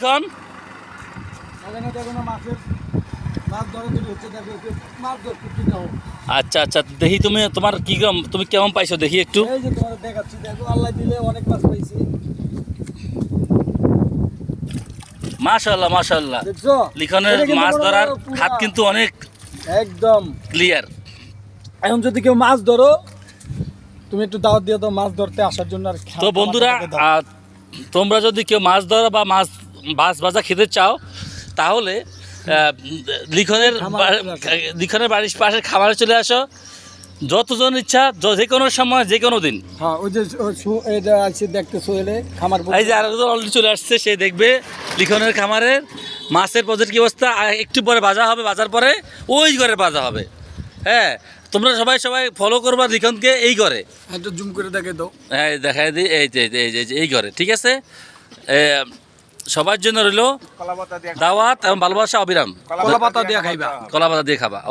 লিখন এখানে দেখো না মাছের মাছ ধরে ধরে হচ্ছে দেখো একটু মাছ ধরতে কি দাও আচ্ছা আচ্ছা দেখি তুমি তোমার কি তুমি কেমন পাইছো? দেখি একটু। এই তোমার দেখাচ্ছি দেখো আল্লাহ দিলে অনেক মাছ পাইছি। মাশাল্লাহ মাশাল্লাহ লিখনের মাছ ধরার হাত কিন্তু অনেক একদম। ক্লিয়ার এখন যদি কেউ মাছ ধরো তুমি একটু দাওয়াত দিয়ে দাও মাছ ধরতে আসার জন্য আর তো বন্ধুরা তোমরা যদি কেউ মাছ ধরা বা মাছ মাছ ভাজা খেতে চাও তাহলে লিখনের। লিখনের বাড়ির পাশে খামারে চলে আসো। যতজন ইচ্ছা যে কোনো সময় যে কোনো দিন। হ্যাঁ ওই যে এটা আছে দেখতে সোহেলে খামার এই যে আরেকজন অলরেডি চলে আসছে সে দেখবে লিখনের খামারের মাছের পদের কি অবস্থা। একটু পরে বাজা হবে বাজার পরে ওই ঘরে বাজা হবে। হ্যাঁ তোমরা সবাই সবাই ফলো করবা লিখনকে এই ঘরে। একটু জুম করে দেখে দাও। হ্যাঁ দেখাই দিই এই যে এই এই ঘরে ঠিক আছে? সবার জন্য রইল দাওয়াত এবং ভালোবাসা অবিরাম। কলা পাতা দিয়ে খাইবা। কলাপাতা দিয়ে খাবা।